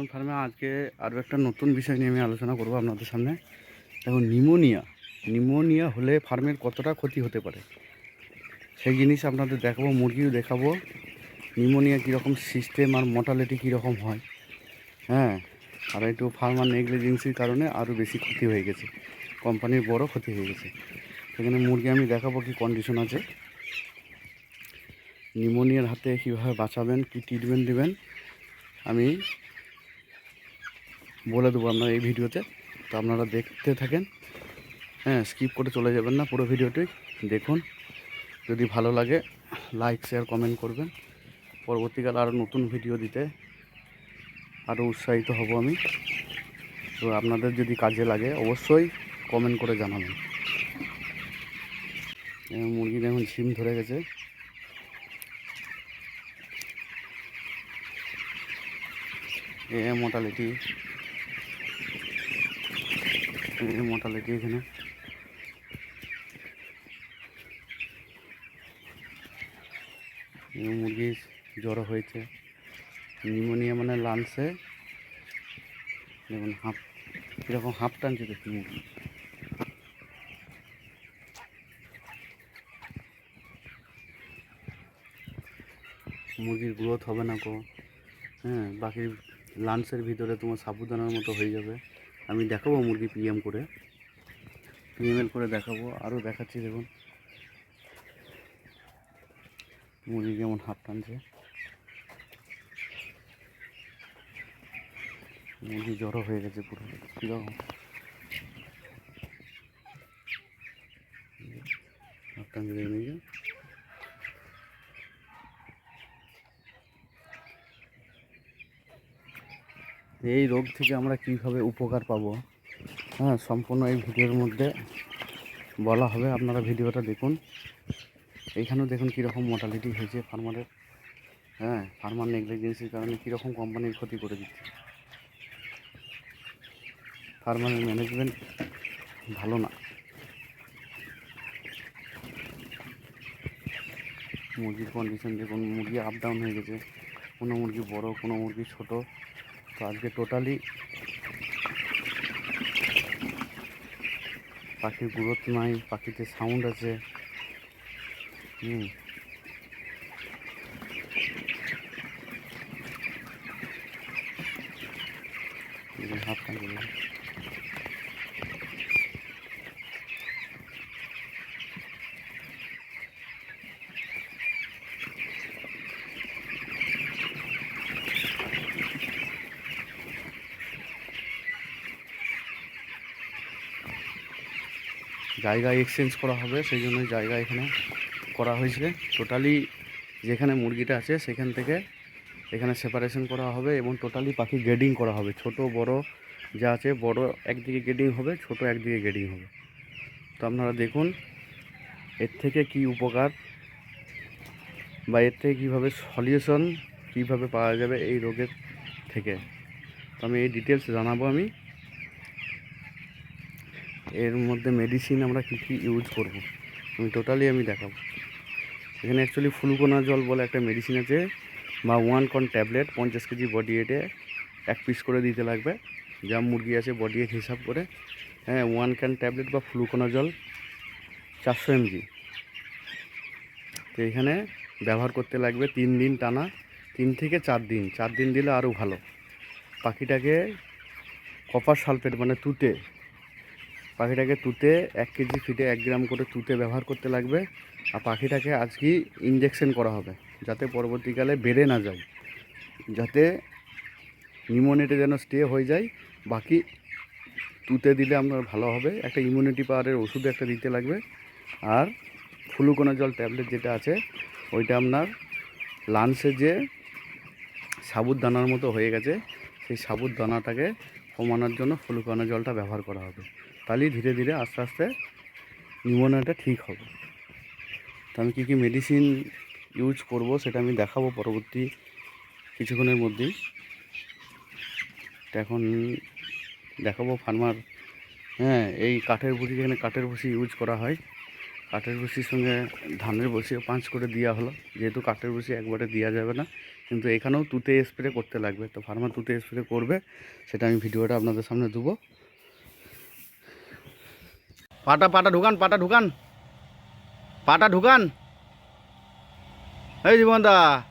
Dragon ফার্মে আজকে আরও একটা নতুন বিষয় নিয়ে আমি আলোচনা করব আপনাদের সামনে। দেখুন নিমোনিয়া। নিমোনিয়া হলে ফার্মের কতটা ক্ষতি হতে পারে? সেই জিনিস আপনাদের দেখাবো, মুরগিও দেখাবো। নিমোনিয়া কীরকম সিস্টেম আর মর্টালিটি কীরকম হয়? হ্যাঁ আর একটু ফার্মার নেগলিজেন্সির কারণে আরও বেশি ক্ষতি হয়ে গেছে। কোম্পানির বড় ক্ষতি হয়ে গেছে। সেখানে মুরগি আমি দেখাবো কি কন্ডিশন আছে। নিমোনিয়ার হাতে কীভাবে বাঁচাবেন, কী ট্রিটমেন্ট দেবেন, আমি বলে দেবো আপনার এই ভিডিওতে। তো আপনারা দেখতে থাকেন। হ্যাঁ স্কিপ করে চলে যাবেন না পুরো ভিডিওটি। দেখুন, যদি ভালো লাগে লাইক শেয়ার কমেন্ট করবেন। পরবর্তীকালে আরও নতুন ভিডিও দিতে আরও উৎসাহিত হব আমি। তো আপনাদের যদি কাজে লাগে, অবশ্যই কমেন্ট করে জানাবেন। মুরগি দেখুন ঝিম ধরে গেছে। এ মোটালিটি। মোটালিটি এখানে। মুরগি জ্বর হয়েছে। নিউমোনিয়া মানে লাংসে। দেখুন, হাঁপ, কীরকম হাঁপ টানছে দেখুন মুরগি। মুরগির গ্রোথ হবে না কো হ্যাঁ বাকি লাঞ্চের ভিতরে তোমার সাবুদানার মতো হয়ে যাবে। আমি দেখাবো মুরগি পিএম করে। পিএমএল করে দেখাবো আরও দেখাচ্ছি দেখুন। মুরগি কেমন হাফ টানছে। মুরগি জড়ো হয়ে গেছে পুরো। কীরকম হাফ টানছে দেখুন এই রোগ থেকে আমরা কীভাবে উপকার পাবো? হ্যাঁ সম্পূর্ণ এই ভিডিওর মধ্যে বলা হবে। আপনারা ভিডিওটা দেখুন। এইখানেও দেখুন কীরকম মোটালিটি হয়েছে ফার্মারের হ্যাঁ ফার্মার নেগলিজেন্সির কারণে কীরকম কোম্পানির ক্ষতি করে দিচ্ছে। ফার্মারের ম্যানেজমেন্ট ভালো না। মুরগির কন্ডিশন দেখুন, মুরগি আপ ডাউন হয়ে গেছে। কোনো মুরগি বড়, কোনো মুরগি ছোট। তো আজকে টোটালি পাখির গ্রোথ নাই পাখিতে সাউন্ড আছে। হুম। হাত জায়গা এক্সচেঞ্জ করা হবে সেই জন্য জায়গা এখানে করা হয়েছে। টোটালি যেখানে মুরগিটা আছে, সেখান থেকে এখানে সেপারেশন করা হবে এবং টোটালি পাখি গ্রেডিং করা হবে। ছোট, বড় যা আছে, বড় একদিকে গ্রেডিং হবে, ছোট একদিকে গ্রেডিং হবে। তো আপনারা দেখুন, এর থেকে কি উপকার বা এর থেকে কীভাবে সলিউশন কীভাবে পাওয়া যাবে এই রোগের থেকে। তো আমি এই ডিটেলস জানাব আমি। এর মধ্যে মেডিসিন আমরা কী কী ইউজ করব? আমি টোটালি আমি দেখাবো। এখানে অ্যাকচুয়ালি ফুলকোনা জল বলে একটা মেডিসিন আছে, বা ওয়ান কন ট্যাবলেট পঞ্চাশ কেজি বডি এটে এক পিস করে দিতে লাগবে। যা মুরগি আছে বডি এট হিসাব করে। হ্যাঁ ওয়ান ক্যান ট্যাবলেট বা ফ্লুকোনা জল চারশো এমজি তো এখানে ব্যবহার করতে লাগবে তিন দিন টানা, তিন থেকে চার দিন। চার দিন দিলে আরও ভালো। পাখিটাকে কপার সালফেট মানে তুতে পাখিটাকে তুতে এক কেজি ফিটে এক গ্রাম করে তুতে ব্যবহার করতে লাগবে আর পাখিটাকে আজকেই ইঞ্জেকশন করা হবে যাতে পরবর্তীকালে বেড়ে না যায়, যাতে ইমিউনিটি যেন স্টে হয়ে যায়। বাকি তুতে দিলে আপনার ভালো হবে, একটা ইমিউনিটি পাওয়ারের ওষুধ একটা দিতে লাগবে। আর ফ্লুকোনা জল ট্যাবলেট যেটা আছে, ওইটা আপনার লাঞ্চে যে সাবুত দানার মতো হয়ে গেছে, সেই সাবুত দানাটাকে কমানোর জন্য ফ্লুকোনা জলটা ব্যবহার করা হবে। তাহলেই ধীরে ধীরে আস্তে আস্তে নিউমোনিয়াটা ঠিক হবে তো আমি কী কী মেডিসিন ইউজ করব সেটা আমি দেখাবো পরবর্তী কিছুক্ষণের মধ্যেই এখন দেখাবো ফার্মার হ্যাঁ এই কাঠের ভুসি যেখানে কাঠের ভুসি ইউজ করা হয় কাঠের ভুসির সঙ্গে ধানের ভুসিও পাঁচ করে দেওয়া হলো যেহেতু কাঠের ভুসি একবারে দেওয়া যাবে না কিন্তু এখানেও তুতে স্প্রে করতে লাগবে তো ফার্মার তুতে স্প্রে করবে সেটা আমি ভিডিওটা আপনাদের সামনে দেবো পাটা পাটা ঢুকান পাটা ঢুকান। পাটা ঢুকান। এই জীবনদা।